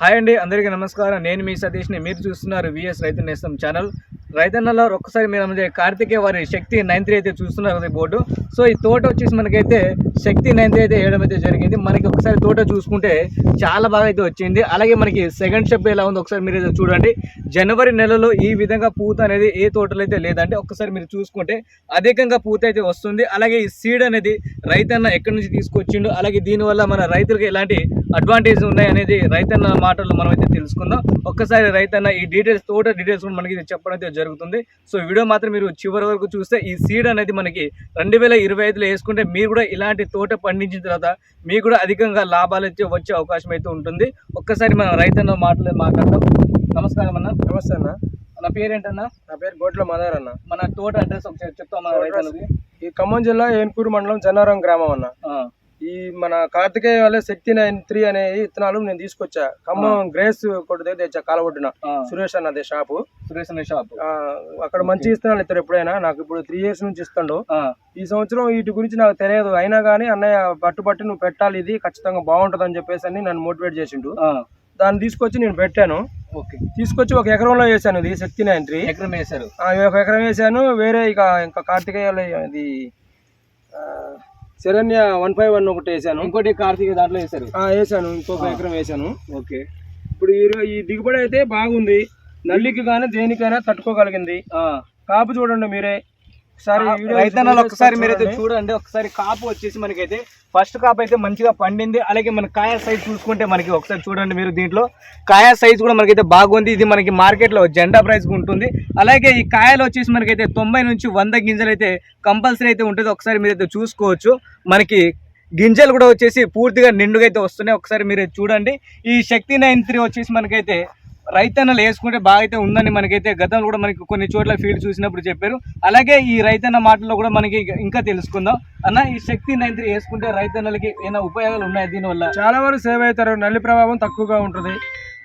Hi అండి అందరికీ నమస్కారం. నేను మీ సతీష్ని. మీరు చూస్తున్నారు విఎస్ రైతు నేస్తం ఛానల్. రైతన్నలో ఒక్కసారి మీరు కార్తికే వారి శక్తి నైన్ త్రీ అయితే చూస్తున్నారు కదా బోర్డు. సో ఈ తోట వచ్చేసి మనకైతే శక్తి నైన్ త్రీ అయితే వేయడం అయితే జరిగింది. మనకి ఒకసారి తోట చూసుకుంటే చాలా బాగా అయితే వచ్చింది. అలాగే మనకి సెకండ్ స్టెప్ ఎలా ఉందో ఒకసారి మీరు చూడండి. జనవరి నెలలో ఈ విధంగా పూత అనేది ఏ తోటలో అయితే లేదంటే ఒక్కసారి మీరు చూసుకుంటే అధికంగా పూత అయితే వస్తుంది. అలాగే ఈ సీడ్ అనేది రైతన్న ఎక్కడి నుంచి తీసుకొచ్చిండు? అలాగే దీనివల్ల మన రైతులకు ఎలాంటి అడ్వాంటేజ్ ఉన్నాయి అనేది రైతన్న మాటల్లో మనం అయితే తెలుసుకుందాం. ఒక్కసారి రైతన్న ఈ డీటెయిల్స్ తోట డీటెయిల్స్ కూడా మనకి చెప్పడం అయితే జరుగుతుంది. సో వీడియో మాత్రం మీరు చివరి వరకు చూస్తే ఈ సీడ్ అనేది మనకి రెండు వేల ఇరవై ఐదులో వేసుకుంటే మీరు కూడా ఇలాంటి తోట పండించిన తర్వాత మీకు కూడా అధికంగా లాభాలు అయితే వచ్చే అవకాశం అయితే ఉంటుంది. ఒక్కసారి మనం రైతన్న మాటలు మాట్లాడదాం. నమస్కారం అన్న. నమస్తే అన్న. నా పేరేంటన్నా? నా పేరు గోట్ల మదర్ అన్న. మన తోట అడ్రస్ ఒకసారి చెప్తాం మన రైతులకి ఈ ఖమ్మం జిల్లా ఏన్కూరు మండలం జన్నారం గ్రామం అన్న. ఈ మన కార్తికేయ వాళ్ళ శక్తి నైన్ త్రీ అనే విత్తనాలు నేను తీసుకొచ్చా. ఖమ్మం గ్రేస్ కొట్టు దగ్గర తెచ్చా కాలబొడ్డున ఆ, సురేష్ అన్నది షాపు. సురేష్ అనే షాప్. అక్కడ మంచి విత్తనాలు ఇస్తారు ఎప్పుడైనా. నాకు ఇప్పుడు త్రీ ఇయర్స్ నుంచి ఇస్తాడు. ఈ సంవత్సరం వీటి గురించి నాకు తెలియదు. అయినా కానీ అన్నయ్య పట్టుబట్టి నువ్వు పెట్టాలి ఇది ఖచ్చితంగా బాగుంటుంది అని చెప్పేసి అని నన్ను మోటివేట్ చేసిండు. దాన్ని తీసుకొచ్చి నేను పెట్టాను. ఓకే. తీసుకొచ్చి ఒక ఎకరంలో వేసాను ఇది శక్తి నైన్ త్రీ. ఎకరం వేశారు. ఒక ఎకరం వేసాను. వేరే ఇక ఇంకా కార్తికేయ ఇది శరణ్య వన్ ఫైవ్ వన్ ఒకటి వేసాను. ఇంకోటి కార్తీక దాంట్లో వేశారు. ఆ, వేసాను. ఇంకొక. ఎకరం వేసాను. ఓకే. ఇప్పుడు ఈ దిగుబడి అయితే బాగుంది. నల్లికి కానీ దేనికైనా తట్టుకోగలిగింది. కాపు చూడండి మీరే. ఒకసారి రైతన్నలు ఒకసారి మీరైతే చూడండి. చూడండి ఒకసారి కాపు వచ్చేసి మనకైతే ఫస్ట్ కాపు అయితే మంచిగా పండింది. అలాగే మన కాయ సైజ్ చూసుకుంటే మనకి ఒకసారి చూడండి మీరు దీంట్లో. కాయ సైజ్ కూడా మనకైతే బాగుంది. ఇది మనకి మార్కెట్లో జెండా ప్రైస్ ఉంటుంది. అలాగే ఈ కాయలు వచ్చేసి మనకైతే తొంభై నుంచి వంద గింజలు అయితే కంపల్సరీ అయితే ఉంటుంది. ఒకసారి మీరైతే చూసుకోవచ్చు. మనకి గింజలు కూడా వచ్చేసి పూర్తిగా నిండుగా అయితే వస్తున్నాయి. ఒకసారి మీరు చూడండి. ఈ శక్తి నైన్ త్రీ వచ్చేసి మనకైతే రైతన్నలు వేసుకుంటే బాగా అయితే ఉందని మనకైతే గతంలో కూడా మనకి కొన్ని చోట్ల ఫీల్డ్ చూసినప్పుడు చెప్పారు. అలాగే ఈ రైతన్న మాటల్లో కూడా మనకి ఇంకా తెలుసుకుందాం. అన్న ఈ శక్తి నైన్ త్రీ వేసుకుంటే రైతన్నలకి ఏమైనా ఉపయోగాలు ఉన్నాయి దీనివల్ల? చాలా వరకు సేవ్ అవుతారు. నల్లి ప్రభావం తక్కువగా ఉంటుంది.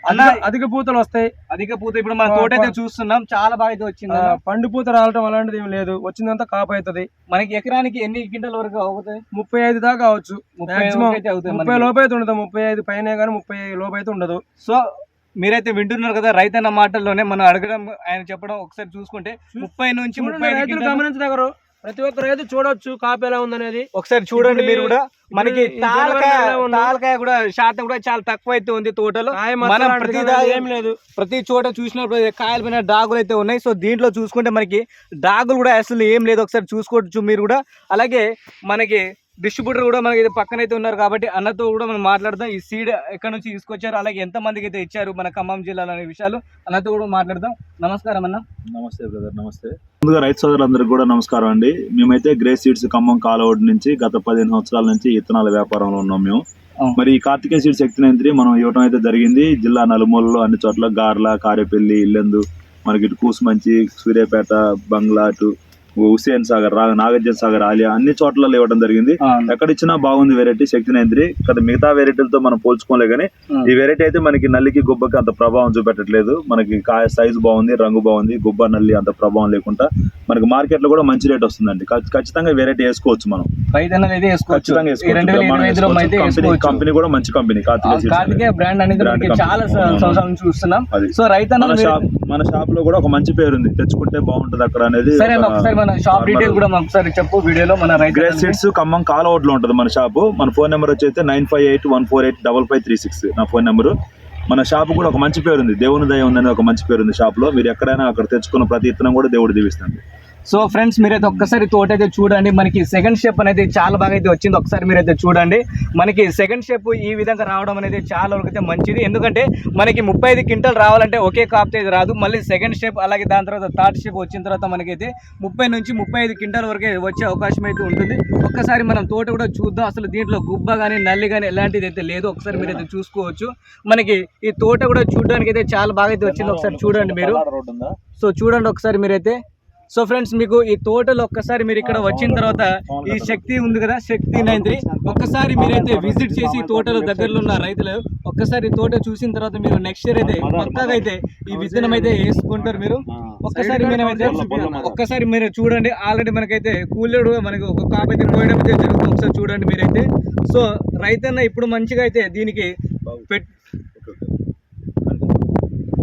అన్న అధిక- పూతలు వస్తాయి. అధిక పూత ఇప్పుడు మన తోట అయితే చూస్తున్నాం. చాలా బాగా అయితే వచ్చింది. పండు పూత రావటం అలాంటిది ఏం లేదు. వచ్చిందంతా కాపు అవుతుంది. మనకి ఎకరానికి ఎన్ని క్వింటల్ వరకు అవుతాయి ముప్పై ఐదు దాకా అవచ్చు ముప్పై. లోపు అయితే ఉండదు. ముప్పై ఐదు పైన కానీ ముప్పై లోపు అయితే ఉండదు. సో మీరైతే వింటున్నారు కదా రైతన్న మాటల్లోనే మనం అడగడం ఆయన చెప్పడం ఒకసారి చూసుకుంటే ముప్పై నుంచి ముప్పై రైతులు గమనించదగరు. ప్రతి ఒక్క రైతు చూడొచ్చు కాపు ఎలా ఉందనేది. ఒకసారి చూడండి మీరు కూడా. మనకి తాలకాయ కూడా శాతం కూడా చాలా తక్కువ అయితే ఉంది తోటలో. మనం ప్రతి ఏం లేదు. ప్రతి చోట చూసినప్పుడు కాయల పైన డాగులు అయితే ఉన్నాయి. సో దీంట్లో చూసుకుంటే మనకి డాగులు కూడా అసలు ఏం లేదు. ఒకసారి చూసుకోవచ్చు మీరు కూడా. అలాగే మనకి డిస్ట్రిబ్యూటర్ కూడా మనకి ఇది పక్కన అయితే ఉన్నారు కాబట్టి అన్నతో కూడా మనం మాట్లాడదాం. ఈ సీడ్ ఎక్కడ నుంచి తీసుకొచ్చారు? అలాగే ఎంత మందికి అయితే ఇచ్చారు మన ఖమ్మం జిల్లాలో అనే విషయాలు అన్నతో కూడా మాట్లాడదాం. నమస్కారం అన్న. నమస్తే బ్రదర్ నమస్తే. ముందుగా రైతు సోదరులందరికీ కూడా నమస్కారం అండి. మేమైతే గ్రే సీడ్స్ ఖమ్మం కాలవడ్ నుంచి గత పదిహేను సంవత్సరాల నుంచి ఇత్తనాల వ్యాపారంలో ఉన్నాం మేము. మరి ఈ కార్తికేయ సీడ్స్ శక్తి నైంత్రి మనం ఇవ్వడం అయితే జరిగింది. జిల్లా నలుమూలలో అన్ని చోట్ల గార్ల కారేపల్లి ఇల్లెందు మనకి ఇటు కూసుమంచి సూర్యాపేట బంగ్లా అటు హుసేన్ సాగర్ రా నాగార్జున సాగర్ ఆలియా అన్ని చోట్ల ఇవ్వడం జరిగింది. ఎక్కడ ఇచ్చినా బాగుంది వెరైటీ శక్తి నైంత్రి ఇక్కడ మిగతా వెరైటీలతో మనం పోల్చుకోలే కానీ. ఈ వెరైటీ అయితే మనకి నల్లికి గుబ్బకి అంత ప్రభావం చూపెట్టట్లేదు. మనకి కాయ సైజు బాగుంది రంగు బాగుంది గుబ్బ నల్లి అంత ప్రభావం లేకుండా. మనకి మార్కెట్లో కూడా మంచి రేట్ వస్తుందండి. ఖచ్చితంగా వెరైటీ వేసుకోవచ్చు మనం. ఖచ్చితంగా కంపెనీ కూడా మంచి కంపెనీ. కార్తికేయ. బ్రాండ్ అనేది. చాలా. సంవత్సరాల చూస్తున్నాం. సో రైతన్న మన షాప్లో కూడా ఒక మంచి పేరు ఉంది తెచ్చుకుంటే బాగుంటది అక్కడ అనేది సరే అన్న, ఒకసారి మన షాప్ డీటెయిల్ కూడా మాకు ఒకసారి చెప్పు వీడియోలో మన గ్రే రైతు సీడ్స్ ఖమ్మం కాలౌట్లో ఉంటుంది మన షాపు మన ఫోన్ నెంబర్ వచ్చి nine five eight one four eight double five three six నా ఫోన్ నెంబర్ మన షాప్ కూడా ఒక మంచి పేరు ఉంది దేవుని దయ ఉందని ఒక మంచి పేరు ఉంది షాప్లో. మీరు ఎక్కడైనా అక్కడ తెచ్చుకున్న ప్రతి ఇత్తనం కూడా దేవుడు దీవిస్తుంది సో ఫ్రెండ్స్ మీరైతే ఒక్కసారి తోట అయితే చూడండి. మనకి సెకండ్ స్టెప్ అనేది చాలా బాగా అయితే వచ్చింది. ఒకసారి మీరైతే చూడండి. మనకి సెకండ్ స్టెప్ ఈ విధంగా రావడం అనేది చాలా వరకు అయితే మంచిది. ఎందుకంటే మనకి ముప్పై ఐదు క్వింటల్ రావాలంటే ఒకే కాపుతో ఇది రాదు. మళ్ళీ సెకండ్ స్టెప్ అలాగే దాని తర్వాత థర్డ్ స్టెప్ వచ్చిన తర్వాత మనకైతే ముప్పై నుంచి ముప్పై ఐదు క్వింటల్ వరకే వచ్చే అవకాశం అయితే ఉంటుంది. ఒక్కసారి మనం తోట కూడా చూద్దాం. అసలు దీంట్లో గుబ్బ కానీ నల్లి కానీ ఎలాంటిది అయితే లేదు. ఒకసారి మీరైతే చూసుకోవచ్చు. మనకి ఈ తోట కూడా చూడడానికి అయితే చాలా బాగా అయితే వచ్చింది. ఒకసారి చూడండి మీరు. సో చూడండి ఒకసారి మీరైతే సో ఫ్రెండ్స్ మీకు ఈ తోటలో ఒక్కసారి మీరు ఇక్కడ వచ్చిన తర్వాత ఈ శక్తి ఉంది కదా శక్తి నైన్త్రి ఒక్కసారి మీరైతే విజిట్ చేసి ఈ తోటలో దగ్గరలో ఉన్న రైతులు ఒక్కసారి తోట చూసిన తర్వాత మీరు నెక్స్ట్ ఇయర్ అయితే పక్కాగా అయితే ఈ విత్తనం అయితే వేసుకుంటారు మీరు. ఒక్కసారి మీరైతే ఒక్కసారి మీరు చూడండి ఆల్రెడీ మనకైతే కూలేడు మనకి ఒక కాపు అయితే పోయడం అయితే జరుగుతుంది. ఒకసారి చూడండి మీరైతే. సో రైతన్న ఇప్పుడు మంచిగా అయితే దీనికి పెట్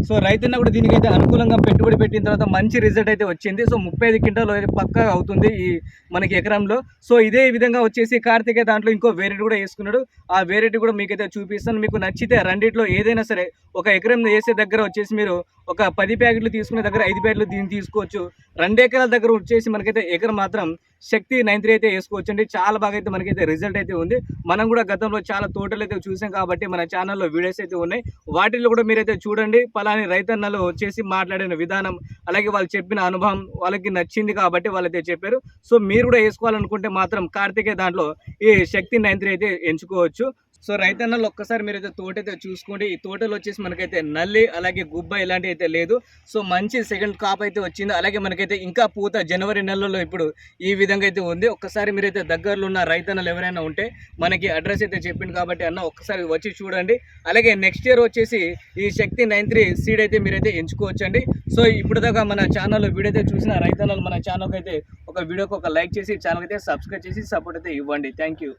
సో రైతన్న కూడా దీనికైతే అనుకూలంగా పెట్టుబడి పెట్టిన తర్వాత మంచి రిజల్ట్ అయితే వచ్చింది. సో ముప్పై ఐదు క్వింటాలు అయితే పక్కా అవుతుంది ఈ మనకి ఎకరంలో. సో ఇదే విధంగా వచ్చేసి కార్తీకే దాంట్లో ఇంకో వేరేటి కూడా వేసుకున్నాడు. ఆ వేరేటి కూడా మీకైతే చూపిస్తాను. మీకు నచ్చితే రెండిట్లో ఏదైనా సరే ఒక ఎకరం వేసే దగ్గర వచ్చేసి మీరు ఒక పది ప్యాకెట్లు తీసుకునే దగ్గర ఐదు ప్యాకెట్లు దీన్ని తీసుకోవచ్చు. రెండు ఎకరాల దగ్గర వచ్చేసి మనకైతే ఎకరం మాత్రం శక్తి నైన్ త్రీ అయితే వేసుకోవచ్చండి. చాలా బాగా అయితే మనకైతే రిజల్ట్ అయితే ఉంది. మనం కూడా గతంలో చాలా తోటలు అయితే చూసాం కాబట్టి మన ఛానల్లో వీడియోస్ అయితే ఉన్నాయి. వాటిల్లో కూడా మీరైతే చూడండి. పలాని రైతన్నలు వచ్చేసి మాట్లాడిన విధానం అలాగే వాళ్ళు చెప్పిన అనుభవం వాళ్ళకి నచ్చింది కాబట్టి వాళ్ళైతే చెప్పారు. సో మీరు కూడా వేసుకోవాలనుకుంటే మాత్రం కార్తికే దాంట్లో ఈ శక్తి నైన్ త్రీ అయితే ఎంచుకోవచ్చు. సో రైతన్నలు ఒక్కసారి మీరైతే తోట అయితే చూసుకోండి. ఈ తోటలో వచ్చేసి మనకైతే నల్లి అలాగే గుబ్బ ఇలాంటివి అయితే లేదు. సో మంచి సెకండ్ కాప్ అయితే వచ్చింది. అలాగే మనకైతే ఇంకా పూత జనవరి నెలలో ఇప్పుడు ఈ విధంగా అయితే ఉంది. ఒక్కసారి మీరైతే దగ్గరలో ఉన్న రైతన్నలు ఎవరైనా ఉంటే మనకి అడ్రస్ అయితే చెప్పింది కాబట్టి అన్న ఒక్కసారి వచ్చి చూడండి. అలాగే నెక్స్ట్ ఇయర్ వచ్చేసి ఈ శక్తి నైన్ త్రీ సీడ్ అయితే మీరైతే ఎంచుకోవచ్చండి. సో ఇప్పుడు దాకా మన ఛానల్లో వీడియో అయితే చూసిన రైతన్నలు మన ఛానల్కి అయితే ఒక వీడియోకి ఒక లైక్ చేసి ఛానల్కి అయితే సబ్స్క్రైబ్ చేసి సపోర్ట్ అయితే ఇవ్వండి. Thank you.